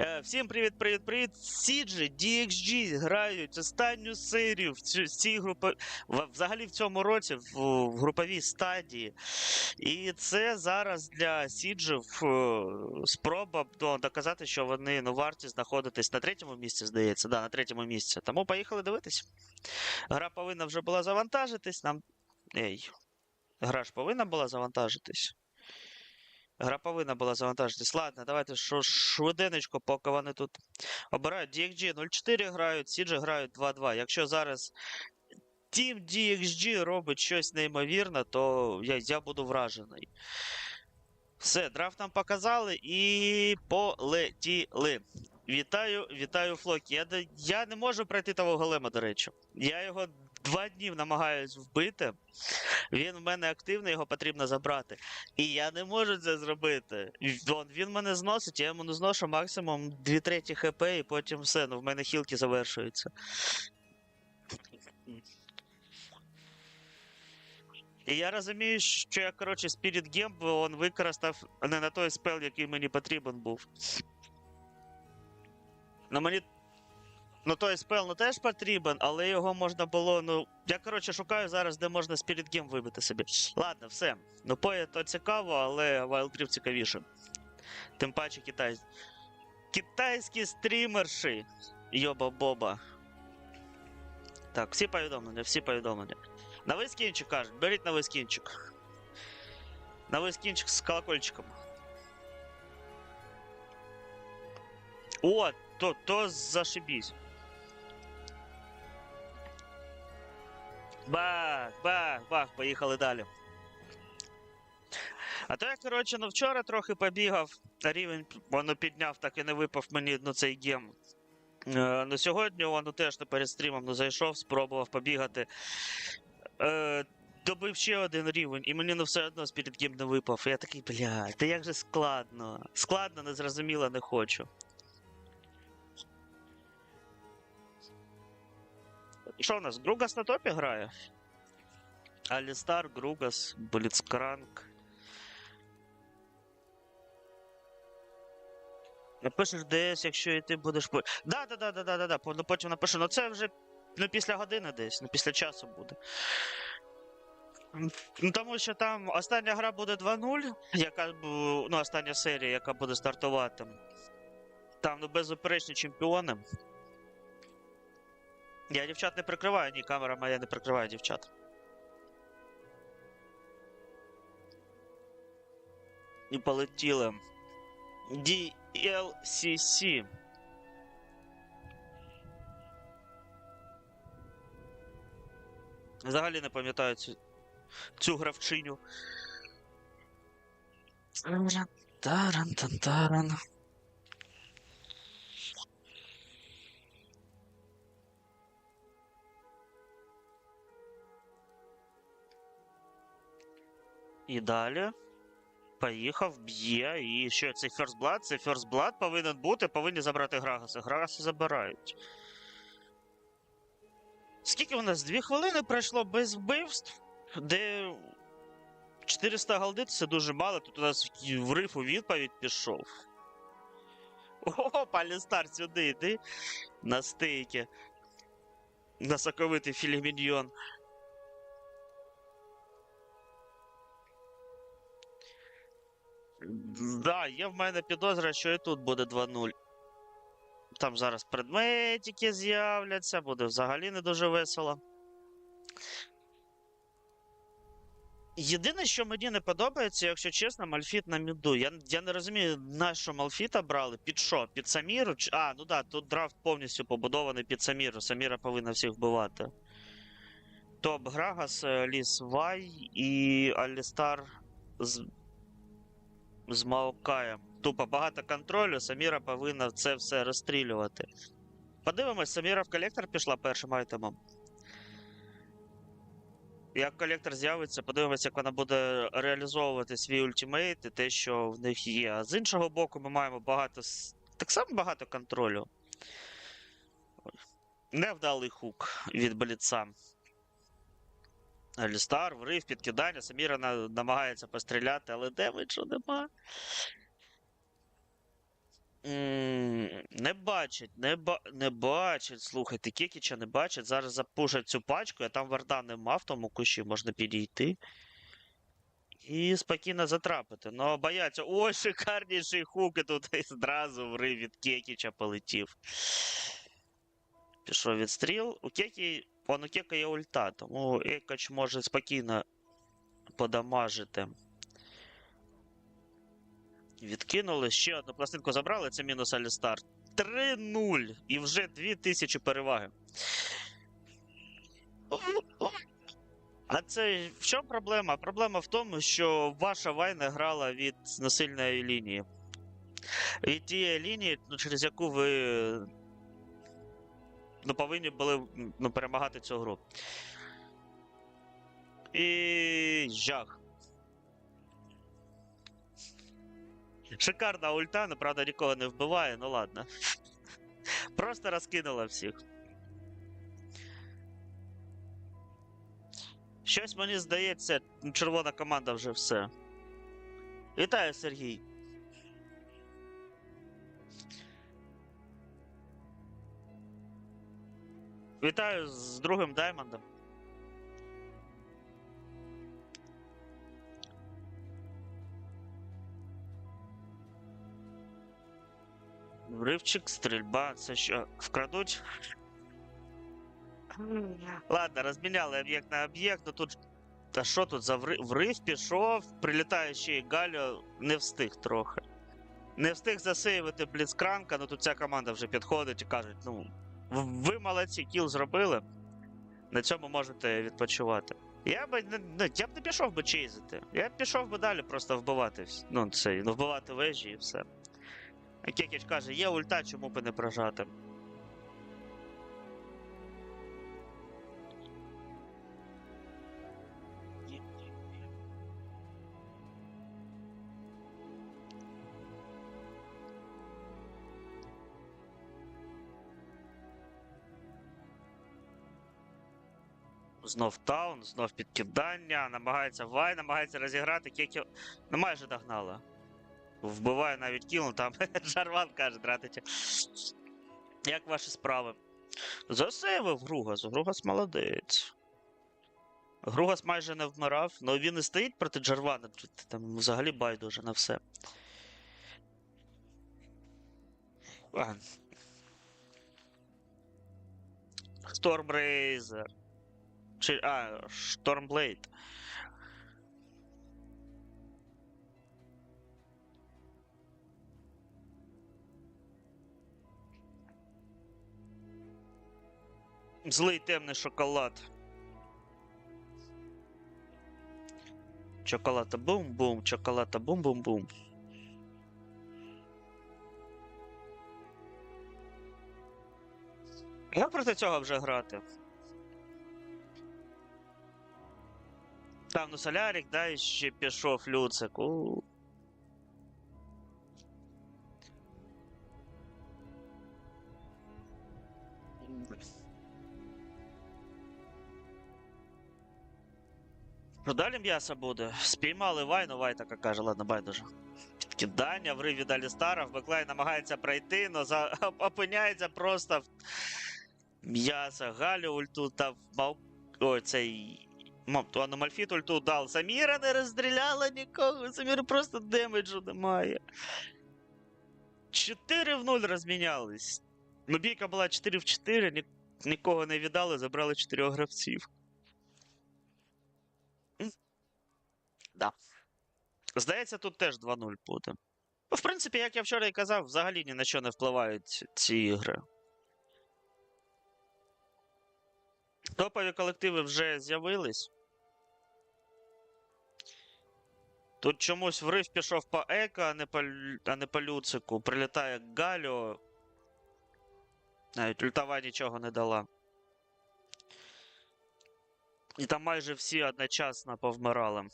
Е, Всім привіт, привіт, привіт. Сіджі, DXG грають останню серію в цій групи взагалі в цьому році в, в груповій стадії. І це зараз для Сіджів е, спроба ну, доказати, що вони ну, варті знаходитись на третьому місці, здається. Да, на третьому місці. Тому поїхали дивитись. Гра повинна вже була завантажитись. Нам. Ей. Гра ж повинна була завантажитись. Гра повинна була завантажитись. Ладно, давайте швиденечко, поки вони тут обирають. DXG 04 грають, CG грають 2-2. Якщо зараз Team DXG робить щось неймовірне, то я, я буду вражений. Все, драфт нам показали і полетіли. Вітаю, вітаю, Флокі. Я, я не можу пройти того голема, до речі. Я його два дні намагаюсь вбити. Він в мене активний, його потрібно забрати. І я не можу це зробити. Він, він мене зносить, я йому не зношу максимум 2 треті хп, і потім все, ну в мене хілки завершуються. І я розумію, що я, коротше, Spirit Game він використав не на той спел, який мені потрібен був. Ну мені. Ну той спел ну, теж потрібен, але його можна було, ну. Я, коротше, шукаю зараз, де можна Spirit Game вибити собі. Ладно, все. Ну, поє то цікаво, але Wild Rift цікавіше. Тим паче китай... китайські стрімерші. Йоба-боба. Так, всі повідомлення, всі повідомлення. Новий скінчик кажуть, беріть новий скінчик. Новий скінчик з колокольчиком. О, то, то зашибісь. Бах, бах, бах, поїхали далі. А то я, коротше, ну вчора трохи побігав, рівень воно підняв, так і не випав мені ну, цей гем. Е, ну сьогодні воно теж не перед стрімом ну, зайшов, спробував побігати. Е, добив ще один рівень, і мені ну все одно з гем не випав. Я такий, блядь, та як же складно. Складно, незрозуміло, не хочу. Що у нас? Гругас на топі грає? Алістар, Гругас, Бліцкранк. Напишеш DS, якщо і ти будеш. Да, да, да, да, да, да, да. Ну потім напишу. Ну це вже ну, після години десь, ну після часу буде. Ну, тому що там остання гра буде 2-0, яка ну, остання серія, яка буде стартувати. Там ну, беззаперечні чемпіони. Я дівчат не прикриваю, ні, камера моя не прикриває дівчат. І полетіли. DLCC. Взагалі не пам'ятаю цю, цю гравчиню. Таран-тан-таран. І далі. Поїхав, б'є, і що це First Blood? Це First Blood повинен бути, повинні забрати Грагаса. Грагаса забирають. Скільки у нас? Дві хвилини пройшло без вбивств, де 400 голди це дуже мало. Тут у нас в риф у відповідь пішов. О, Палістар, сюди йди. На стейки. На соковитий філіміньйон. Да, є в мене підозра, що і тут буде 2-0. Там зараз предметики з'являться, буде взагалі не дуже весело. Єдине, що мені не подобається, якщо чесно, Мальфіт на міду. Я, я не розумію, на що Мальфіта брали? Під що? Під Саміру? А, ну да, тут драфт повністю побудований під Саміру. Саміра повинна всіх вбивати. Топ Грагас, е, Ліс Вай і Алістар з з Маокаєм. Тупо багато контролю, Саміра повинна це все розстрілювати. Подивимось, Саміра в колектор пішла першим айтемом. Як колектор з'явиться, подивимось, як вона буде реалізовувати свій ультимейт і те, що в них є. А з іншого боку, ми маємо багато. Так само багато контролю. Невдалий хук від Бліца. Алістар, врив, підкидання. Саміра намагається постріляти, але демеджу нема. Не бачить, не, ба... не бачить. Слухайте, Кекіча не бачить. Зараз запушать цю пачку, а там варда нема в тому кущі, можна підійти. І спокійно затрапити. Ну, бояться. Ой, шикарніший хук, і тут і зразу врив від Кекіча полетів. Пішов відстріл. У Кекі, у Кека є ульта, тому Екач може спокійно подамажити. Відкинули, ще одну пластинку забрали, це мінус Алістар. 3-0 і вже 2000 переваги. А це в чому проблема? Проблема в тому, що ваша вайна грала від насильної лінії. Від тієї лінії, ну, через яку ви ну, повинні були ну, перемагати цю гру. І жах. Шикарна ульта, ну правда нікого не вбиває, ну ладно. Просто розкинула всіх. Щось мені здається, червона команда вже все. Вітаю, Сергій. Вітаю з другим даймондом. Вривчик, стрільба, це що, вкрадуть? Ладно, розміняли об'єкт на об'єкт, ну тут. Та що тут за врив? Врив пішов, прилітає ще й Галю, не встиг трохи. Не встиг засейвити бліцкранка, ну тут ця команда вже підходить і кажуть, ну, ви молодці, кіл зробили. На цьому можете відпочивати. Я б не, не, я б не пішов би чейзити. Я б пішов би далі просто вбивати. Ну, це, ну, вбивати вежі і все. Кекіч каже, є ульта, чому би не прожати. Знов таун, знов підкидання, намагається Вай, намагається розіграти, Кекі ну майже догнала. Вбиває навіть кіл, ну там Жарван каже, тратите. Як ваші справи? Засейвив Гругас, Гругас молодець. Гругас майже не вмирав, але він і стоїть проти Джарвана, там взагалі байдуже на все. А. А, Штормблейд. Злий темний шоколад. Чоколата бум-бум, чоколата бум-бум-бум. Я проти цього вже грати. Там ну солярик, да, і ще пішов Люцик. У. Що далі м'ясо буде? Спіймали Вайну, Вай така каже, ладно, байдуже. Підкидання, врив від Алістара, в беклайн намагається пройти, но за... опиняється просто в м'ясо. Галю ульту та мав... Ой, цей... Мам, то Аномальфіт ульту дав. Саміра не розстріляла нікого, Саміра просто демеджу немає. 4 в 0 розмінялись. Ну, бійка була 4 в 4, ні... нікого не віддали, забрали 4 гравців. Да. Здається, тут теж 2-0 буде. Ну, в принципі, як я вчора і казав, взагалі ні на що не впливають ці ігри. Топові колективи вже з'явились. Тут чомусь врив пішов по Еко, а не по, а не по Люцику. Прилітає Галіо. Навіть ультава нічого не дала. І там майже всі одночасно повмирали.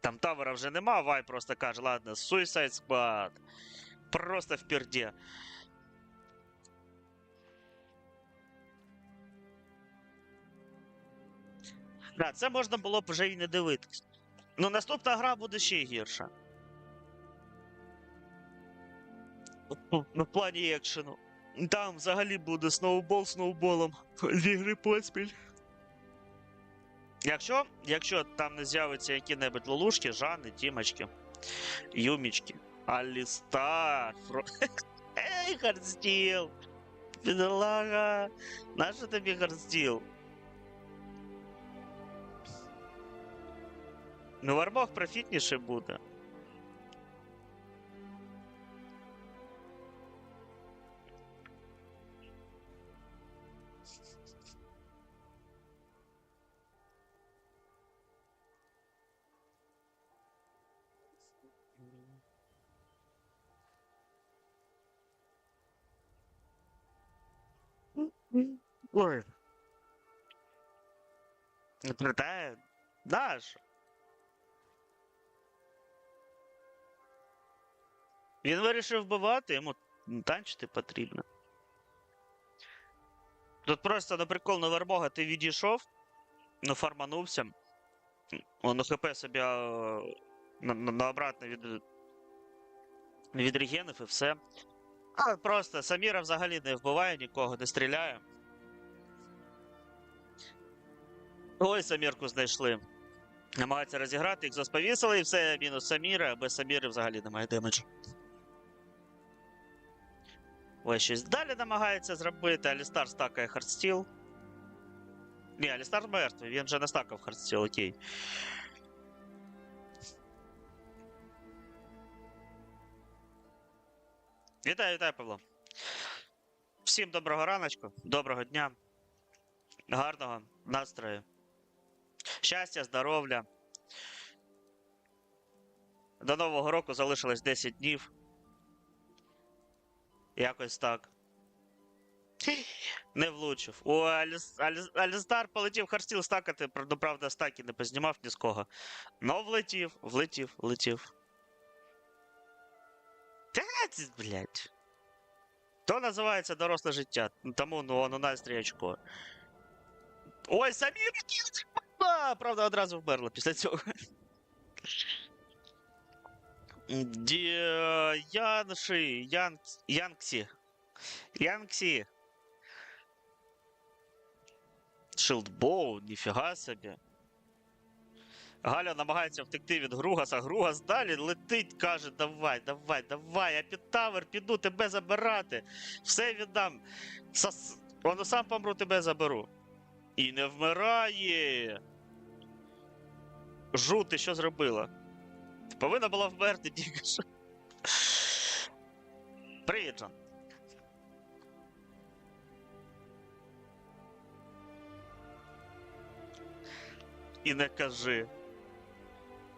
Там тавера вже нема, Вай просто каже, ладно, Suicide Squad. Просто в перді. Да, це можна було б вже і не дивитись. Ну, наступна гра буде ще гірша. Ну, в плані екшену. Там взагалі буде сноубол сноуболом. Дві гри поспіль. Якщо, якщо там не з'явиться які-небудь лолушки, Жани, Тімочки, Юмічки, Алістар, Фро... Хардстіл! Бідолага! Нащо тобі Хардстіл? Ну, Вармох профітніше буде. Ой. Проте, Даш. Він вирішив вбивати, йому танчити потрібно. Тут просто на прикол на вербога ти відійшов, ну фарманувся. Он ХП собі на, на, на обратно від, від регенів і все. А просто Саміра взагалі не вбиває нікого, не стріляє. Ой, Самірку знайшли. Намагаються розіграти, їх засповісили і все, мінус Саміра, без Саміри взагалі немає демеджу. Ой, щось далі намагається зробити. Алістар стакає хардстіл. Ні, Алістар мертвий, він вже не стакав хардстіл, окей. Вітаю, вітаю, Павло. Всім доброго раночку, доброго дня, гарного настрою. Щастя, здоров'я. До Нового року залишилось 10 днів. Якось так. Не влучив. О, Аліс... Аліс... Алістар полетів Харстіл стакати, правда, стаки не познімав ні з кого. Но влетів, влетів, влетів. Та, блядь. То називається доросле життя. Тому ну, воно настрій очко. Ой, Самір! А, правда, одразу вмерла після цього. Ді... Янши, Ян... Янксі. Янксі. Шилдбоу, ніфіга собі. Галя намагається втекти від Гругаса. Гругас далі летить, каже: давай, давай, давай, я під тавер піду тебе забирати. Все віддам. Сас... Воно сам помру, тебе заберу. І не вмирає. Жу, ти що зробила? Повинна була вмерти, тільки що. Привіт, Джон. І не кажи.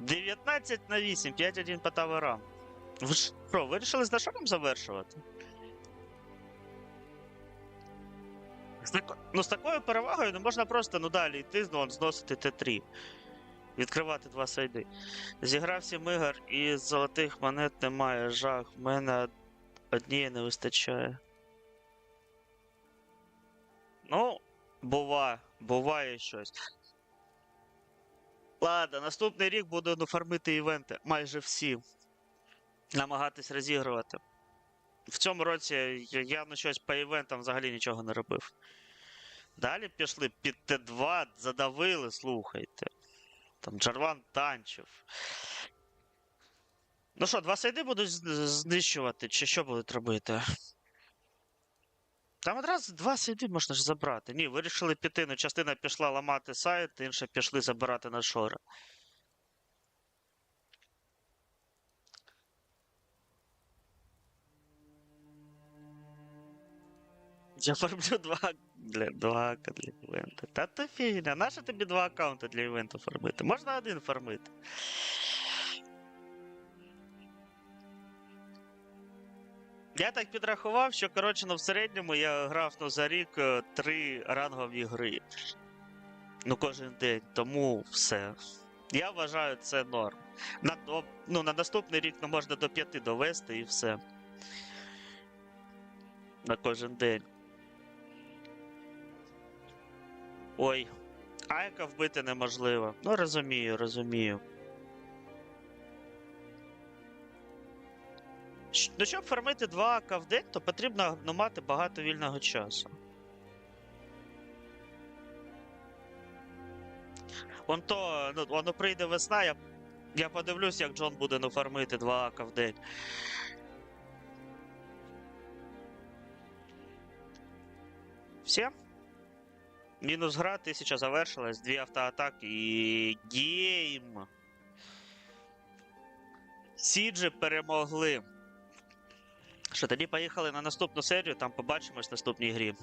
19 на 8, 5-1 по таверам. Ви що, вирішили з Дашаром завершувати? З тако- Ну, з такою перевагою не можна просто ну далі йти, ну, зносити Т3. Відкривати два сайди. Зіграв сім ігор і золотих монет немає. Жах. В мене однієї не вистачає. Ну, бува, буває щось. Ладно, наступний рік буду фармити івенти. Майже всі. Намагатись розігрувати. В цьому році я, я ну, щось по івентам взагалі нічого не робив. Далі пішли під Т2, задавили, слухайте. Там Джарван танчив. Ну що, два сайди будуть знищувати, чи що будуть робити? Там одразу два сайди можна ж забрати. Ні, вирішили піти. Ну, частина пішла ламати сайт, інша пішли забирати на шора. Я фармлю два для два для івента. Та то фігня. Нащо тобі два аккаунти для івенту фармити? Можна один фармити. Я так підрахував, що коротше, ну в середньому я грав ну, за рік е, три рангові гри. Ну, кожен день, тому все. Я вважаю, це норм. На, ну, на наступний рік ну, можна до п'яти довести і все. На кожен день. Ой, Айка вбити неможливо. Ну, розумію, розумію. Ну, щоб фармити 2 АК в день, то потрібно ну, мати багато вільного часу. Вон то, ну, воно прийде весна, я, я подивлюсь, як Джон буде ну, фармити 2 АК в день. Все? Мінус гра, тисяча завершилась, дві автоатаки і гейм. Сіджі перемогли. Що тоді поїхали на наступну серію, там побачимось в наступній грі.